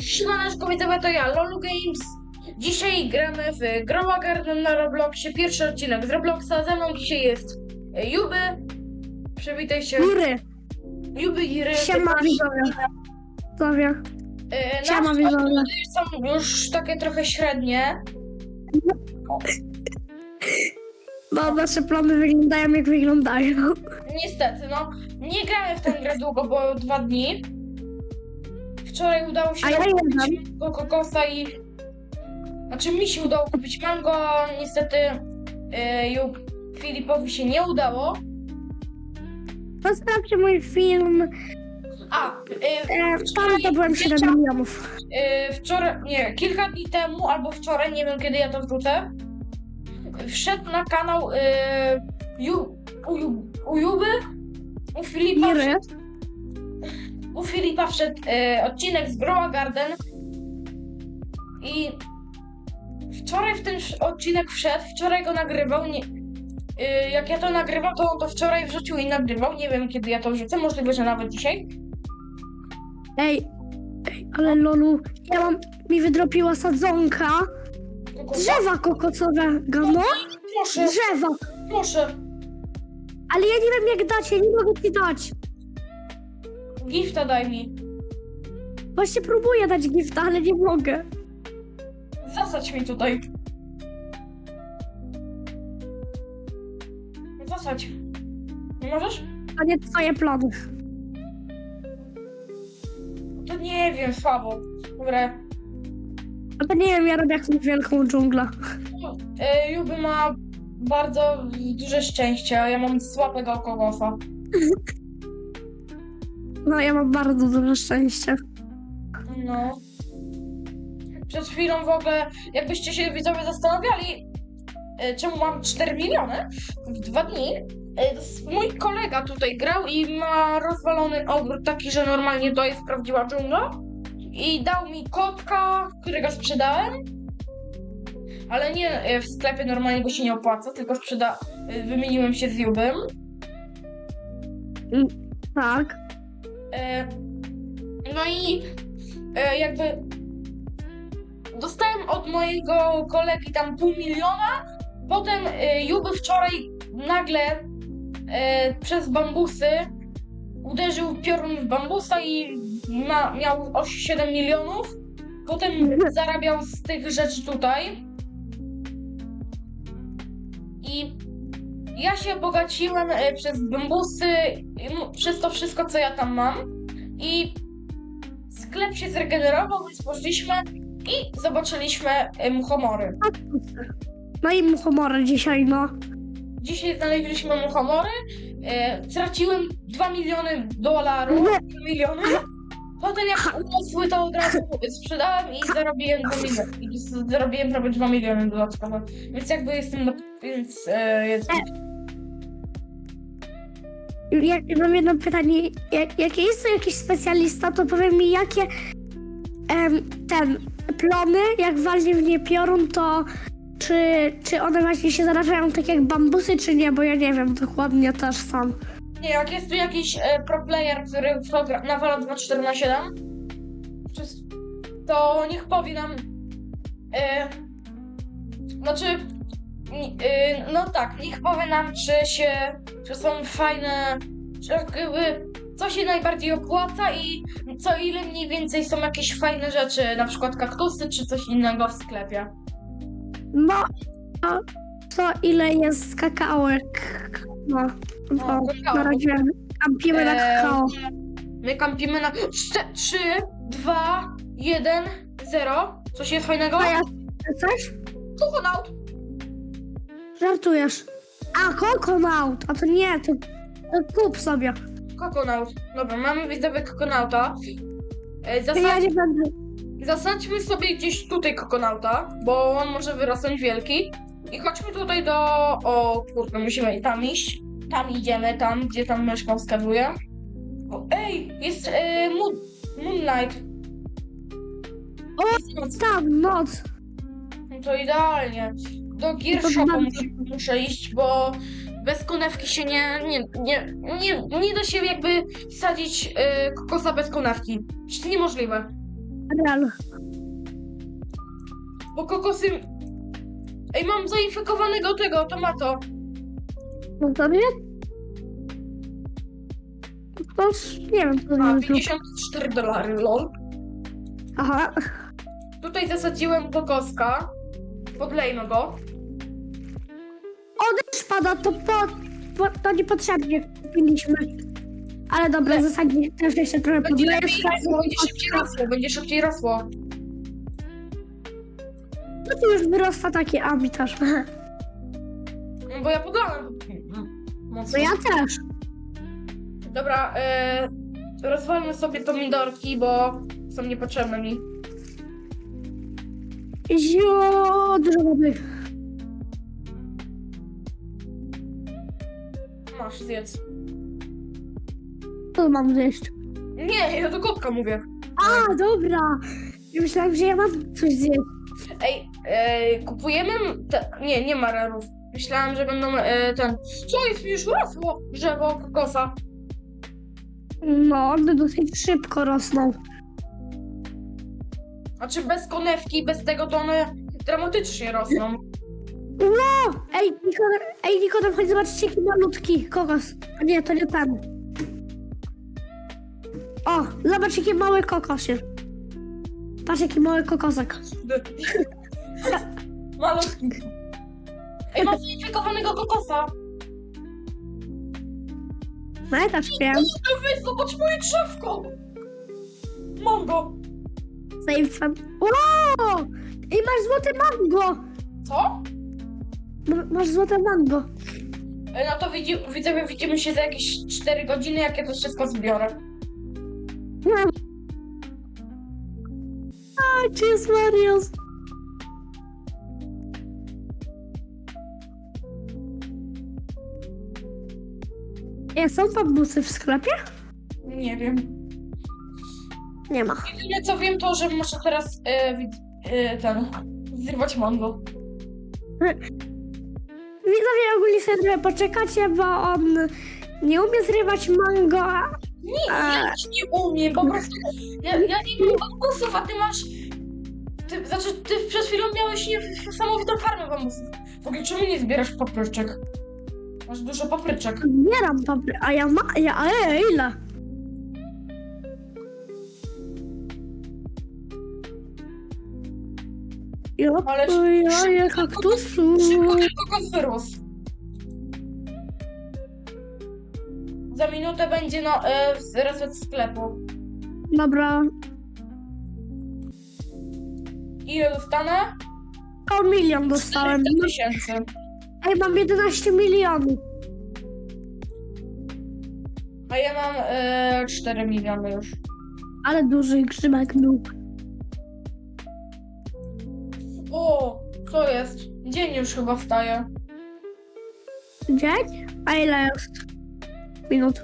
Siemaneczko widzowie, to ja, Lolu Games. Dzisiaj gramy w Growa Garden na Robloxie. Pierwszy odcinek z Robloxa. Ze mną dzisiaj jest e, Juby. Przywitaj się. Góry. Juby i Ry. Siema widzowie. Zdrowia. E, Siema widzowie. są już takie trochę średnie. Bo nasze plany wyglądają jak wyglądają. Niestety, no. Nie gramy w tę grę długo, bo dwa dni. Wczoraj udało się A ja kupić mango, kokosa i... Znaczy mi się udało kupić mango, niestety e, Jub Filipowi się nie udało. Zostawcie mój film. A, e, E, tam to byłem 7 milionów. e, wczoraj, nie, kilka dni temu, albo wczoraj, nie wiem kiedy ja to wrzucę, wszedł na kanał e, Ju, u, Ju- u Juby, u Filipa, wszedł, u Filipa wszedł e, odcinek z Growa Garden i wczoraj w ten odcinek wszedł, wczoraj go nagrywał, nie, e, jak ja to nagrywam, to on to wczoraj wrzucił i nagrywał, nie wiem kiedy ja to wrzucę, możliwe, że nawet dzisiaj. Ej, ej, ale Lolu, ja mam, mi wydropiła sadzonka. Drzewa kokosowego, no. Proszę, Drzewa. proszę. Ale ja nie wiem jak dać, ja nie mogę ci dać. Gifta daj mi. Właśnie próbuję dać gifta, ale nie mogę. Zasadź mi tutaj. Zasadź. Nie możesz? To nie twoje plany. To nie wiem, słabo. Dobra. No to nie wiem, ja robię jakąś wielką dżunglę. E, Juby ma bardzo duże szczęście, a ja mam słabego kogosa. No ja mam bardzo duże szczęście. No. Przed chwilą w ogóle, jakbyście się widzowie zastanawiali, e, czemu mam 4 miliony w dwa dni, e, s- mój kolega tutaj grał i ma rozwalony ogród taki, że normalnie to jest prawdziwa dżungla. I dał mi kotka, którego sprzedałem. Ale nie e, w sklepie normalnie, bo się nie opłaca, tylko sprzeda... e, wymieniłem się z Jubem. Tak. E, No i e, jakby dostałem od mojego kolegi tam pół miliona. Potem e, Juby wczoraj nagle przez bambusy uderzył piorun w bambusa i ma, miał o 7 milionów. Potem zarabiał z tych rzeczy tutaj. I ja się bogaciłem e, przez bambusy, no, przez to wszystko, co ja tam mam. I sklep się zregenerował, więc poszliśmy i zobaczyliśmy e, muchomory. No i muchomory dzisiaj, no. Dzisiaj znaleźliśmy muchomory. E, straciłem 2 miliony dolarów. 2 miliony. Potem jak urosły, to od razu sprzedałem i zarobiłem 2 miliony. I zarobiłem prawie 2 miliony dodatkowo. Więc jakby jestem na... Więc e, jest... Jak, mam jedno pytanie. Jak, jak jest jakiś specjalista, to powie mi, jakie em, ten plony, jak walnie w nie piorun, to czy, czy one właśnie się zarażają tak jak bambusy, czy nie, bo ja nie wiem dokładnie też sam. Nie, jak jest tu jakiś e, pro player, który gra- nawala 2-4 na 7, przez- to niech powie nam. E, znaczy. E, no tak, niech powie nam, czy się. czy są fajne. czy jakby. co się najbardziej opłaca i co ile mniej więcej są jakieś fajne rzeczy, na przykład kaktusy czy coś innego w sklepie. No, a co ile jest kakałek? No, No, bo kakao. na razie kampimy na Eee, kakao. My kampimy na 3, 2, 1, 0. Coś jest fajnego? A ja coś? Coconut. Żartujesz. A, kokonaut, a to nie, to, to kup sobie. Coconut. Dobra, mamy widzowie kokonauta. E, To ja nie będę. zasadźmy sobie gdzieś tutaj kokonauta, bo on może wyrosnąć wielki. I chodźmy tutaj do... O kurde, musimy tam iść. Tam idziemy, tam, gdzie tam myszka wskazuje. O, ej, jest e, moon, Moonlight. O, Jest noc. Tak, noc. No to idealnie. Do Shopu bardzo- muszę, muszę iść, bo bez konewki się nie, nie, nie, nie, nie da się jakby wsadzić y, kokosa bez konewki. Przecież niemożliwe. Real. Bo kokosy... Ej, mam zainfekowanego tego tomato. No to nie. To już nie wiem, co A, nie 54 dolary, lol. Aha. Tutaj zasadziłem kokoska. Podlejmy go. Odesz pada, to po, po, to niepotrzebnie kupiliśmy. Ale dobra, w zasadzie też jeszcze trochę Będzie podleję. lepiej rosło, będzie szybciej rosło, będzie szybciej rosło. No to już wyrasta taki amitaż. No Bo ja podlałem. No Mocno. ja też. Dobra, e, rozwalmy sobie pomidorki, bo są niepotrzebne mi. Zio, dużo wody. Masz, zjedz. Co mam zjeść? Nie, ja do kotka mówię. A, dobra. Ja myślałam, że ja mam coś zjeść. Ej, e, kupujemy... Te, nie, nie ma rarów. Myślałam, że będą e, ten... Co jest? Już rosło drzewo kokosa. No, one dosyć szybko rosną. Znaczy bez konewki, bez tego to one dramatycznie rosną. No! Ej, Nikodem, ej, Nikodem, chodź zobaczyć jaki malutki kokos. A nie, to nie ten. O, zobacz jaki mały kokos jest. Patrz jaki mały kokosek. Malutki. Ej, mam zainfekowanego kokosa. No ja też wiem. Zobacz moje drzewko. Mam go. Zainfan. Wow! Ej, masz złote mango! Co? Ma- Masz złote mango. E, No to widzi, widzowie, widzimy się za jakieś 4 godziny, jak ja to wszystko zbiorę. Nie. A, gdzie jest Marius? Nie, są bambusy w sklepie? Nie wiem. Nie ma. Jedyne co wiem to, że muszę teraz e, wid- e, ten zrywać mango. Widzowie ogólnie sobie trochę poczekacie, bo on nie umie zrywać mango. a- Nie, A. ja też nie umiem, po prostu ja, ja nie mam bambusów, a ty masz... Ty, znaczy, ty przed chwilą miałeś niesamowitą farmę bambusów. W ogóle czemu nie zbierasz papryczek? Masz dużo papryczek. Zbieram papry, a ja ma... Ja, ale ile? Jo, Ale ja, kaktusu. Szybko wyrósł. Za minutę będzie no, z- reset sklepu. Dobra, Ile dostanę? o milion dostałem. 400 tysięcy. Ej, mam 11 milionów. A ja mam e, 4 miliony już. Ale duży grzybek był. Co jest? Dzień już chyba wstaje. Dzień? A ile jest? Minut.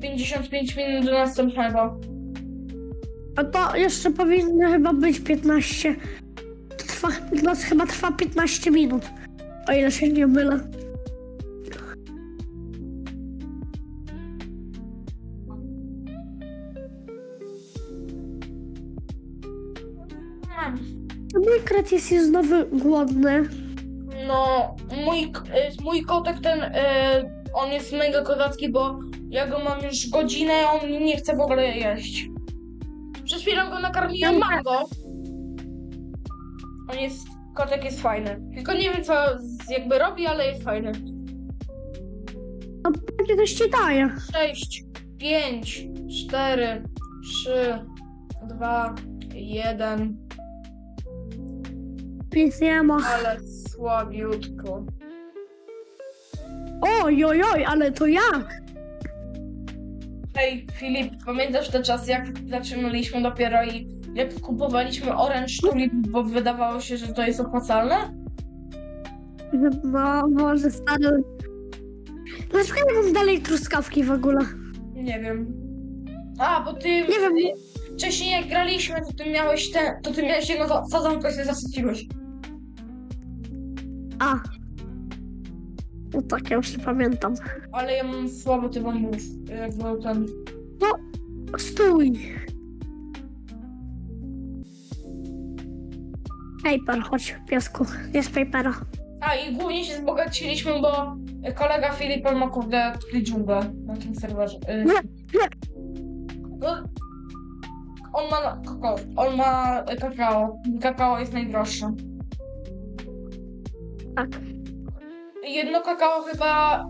55 minut do następnego. A to jeszcze powinno chyba być 15. To trwa, noc chyba trwa 15 minut. O ile się nie mylę. Mój kret jest znowu głodny. No, mój, e, mój kotek ten, e, on jest mega kozacki, bo ja go mam już godzinę, on nie chce w ogóle jeść. Przed chwilą go nakarmiłem mango. On jest, kotek jest fajny. Tylko nie wiem co jakby robi, ale jest fajny. No pewnie coś ci daje. 6, 5, 4, 3, 2, 1, Nie ma. ale słabiutko. Oj, oj, oj, ale to jak? Hej, Filip, pamiętasz te czasy, jak zaczynaliśmy dopiero i jak kupowaliśmy Orange Tulip, bo wydawało się, że to jest opłacalne? No, może stary. Dlaczego ja mam dalej truskawki w ogóle? Nie wiem. A, bo ty... Nie wiem. Wcześniej jak graliśmy, to ty miałeś ten... To ty miałeś jedno za- i się zasadziłeś. A. No tak, ja już nie pamiętam. Ale ja mam słabo te bambus. Jak był ten... Stój. Paper, chodź, piesku. Jest papera. A i głównie się wzbogaciliśmy, bo kolega Filip on ma kurde tutaj dżunglę na tym serwerze. Y, No, on ma kakao. On ma kakao. Kakao jest najdroższe. Tak. Jedno kakao chyba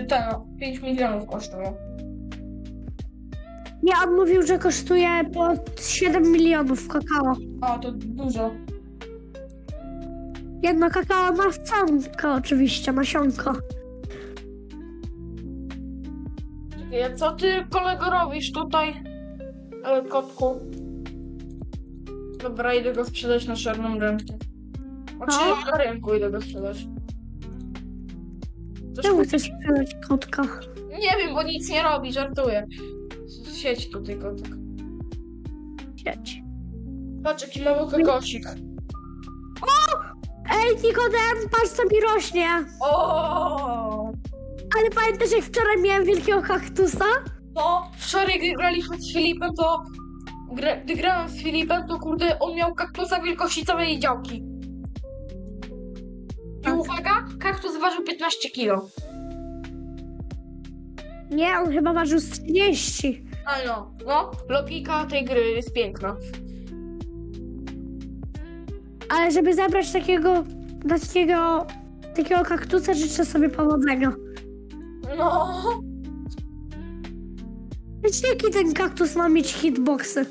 y, ten 5 milionów kosztuje. Nie, on mówił, że kosztuje po 7 milionów kakao. A to dużo. Jedno kakao nasionko oczywiście, nasionko. Czekaj, a co ty kolego robisz tutaj? E, kotku. Dobra, idę go sprzedać na czarną rękę. Znaczy No. na rynku idę go sprzedać. Coś Czemu chcesz sprzedać kotka? Nie wiem, bo nic nie robi, żartuję. Siedź tutaj kotek. Siedź. Patrz jaki mały kokosik. Ej, Nikodem, patrz co mi rośnie. O! Ale pamiętasz jak wczoraj miałem wielkiego kaktusa? No, wczoraj gdy graliśmy z Filipem, to... Gra, gdy grałem z Filipem, to kurde, on miał kaktusa wielkości całej działki. Kaktus ważył 15 kilo. Nie, on chyba ważył z 30. A no, no, logika tej gry jest piękna. Ale żeby zebrać takiego, takiego, takiego kaktusa, życzę sobie powodzenia. No, Wiecie, jaki ten kaktus ma mieć hitboxy?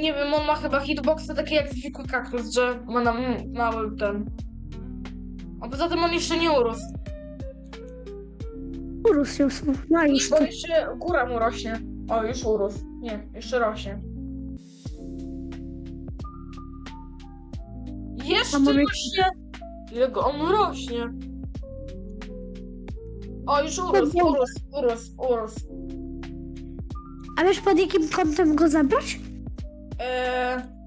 nie wiem, on ma chyba hitboxy takie jak zwykły kaktus, że ma na m- mały ten. A poza tym on jeszcze nie urósł. Urósł już, no już Bo jeszcze góra mu rośnie. O, już urósł. Nie, jeszcze rośnie. Jeszcze może- rośnie! Jego on rośnie. O, już urósł, urósł, urósł, urósł. A wiesz pod jakim kątem go zebrać? Eee...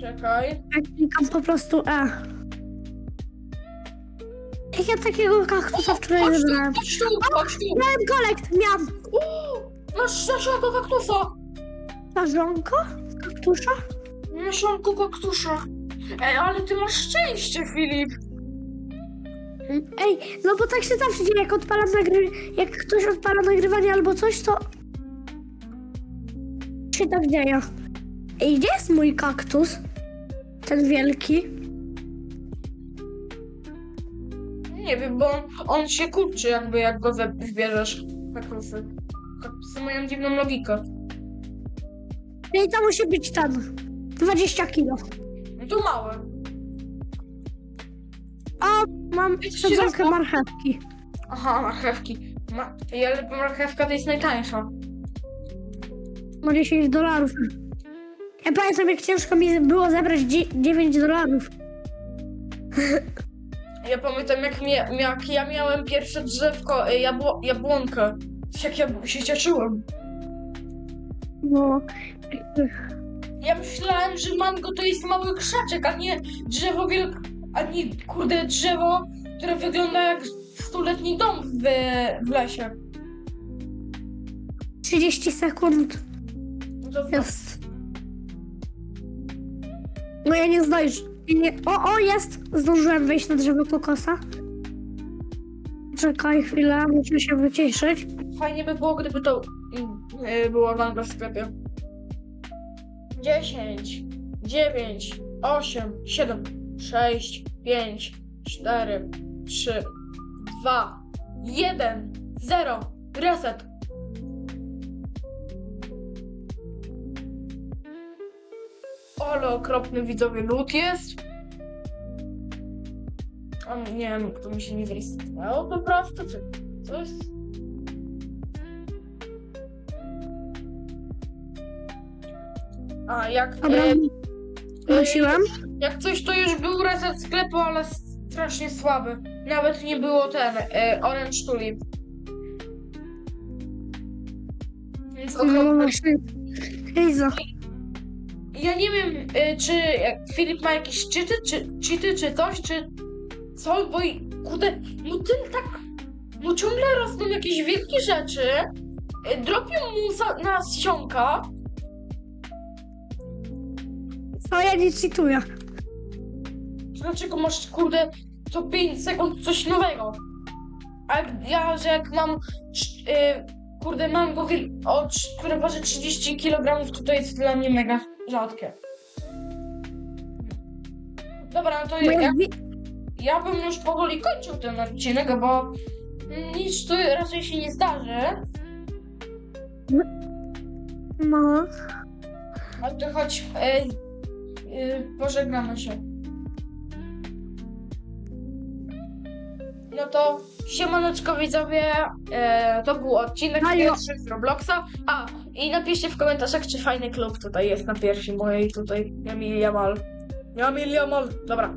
Czekaj. Jak klikam po prostu E. Jak ja takiego kaktusa wczoraj Chodź tu, zebrałem? chodź tu, chodź tu. Miałem kolekt, miałam Uuu, Masz nasionko kaktusa. narzonko kaktusza. Nasionko kaktusza. Ej, ale ty masz szczęście, Filip. Ej, no bo tak się zawsze dzieje, jak odpalam nagry... jak ktoś odpala nagrywanie albo coś, to się tak dzieje. Ej, gdzie jest mój kaktus? Ten wielki. Nie wiem, bo on, on się kurczy jakby jak go ze- zbierzesz. Kaktusy. Kaktusy mają dziwną logikę. Ej, to musi być ten. 20 kilo. No to małe. O, mam Wiecie, sadzonkę raz- marchewki. Aha, marchewki. Ma... Ale marchewka to jest najtańsza. Ma 10 dolarów. Pamiętam, jak ciężko mi było zebrać dzie- 9 dolarów. Ja pamiętam jak, mia... jak ja miałem pierwsze drzewko, e, jabło... jabłonkę. Jak ja się cieszyłem. No. Ja myślałem, że mango to jest mały krzaczek, a nie drzewo wielk... a nie kurde drzewo, które wygląda jak stuletni dom w, w lesie. 30 sekund No to jest. No ja nie zdążę. Nie... O, o, jest! Zdążyłem wejść na drzewo kokosa. Czekaj chwilę, muszę się wyciszyć. Fajnie by było, gdyby to yy, było mango w sklepie. 10, 9, 8, 7, 6, 5, 4, 3, 2, 1, 0, reset. Ale okropny widzowie lód jest. A nie wiem, kto mi się nie zrejestrował po prostu, czy coś. A jak, Dobra, e, jak coś to już był reset sklepu, ale strasznie słaby. Nawet nie było ten e, Orange Tulip. Więc No okropne. Ja nie wiem, e, czy jak Filip ma jakieś cheaty, czy, cheaty, czy coś, czy co, bo i- kurde, mu tym tak, mu ciągle rosną jakieś wielkie rzeczy. Y, dropią mu za, nasionka, Co ja nie to dlaczego masz, kurde, co 5 sekund coś nowego? A jak ja, że jak mam, y, kurde, mam go, o, trz- które waży 30 kg, to to jest dla mnie mega rzadkie. Dobra, no to Bo ja, wi- ja bym już powoli kończył ten odcinek, bo nic tu raczej się nie zdarzy. No. Ale to choć e, e, pożegnamy się. No to siemaneczko widzowie, e, to był odcinek Halo. pierwszy z Robloxa. A, i napiszcie w komentarzach, czy fajny klub tutaj jest na piersi mojej tutaj. Jamil Jamal. Jamil Jamal. Dobra,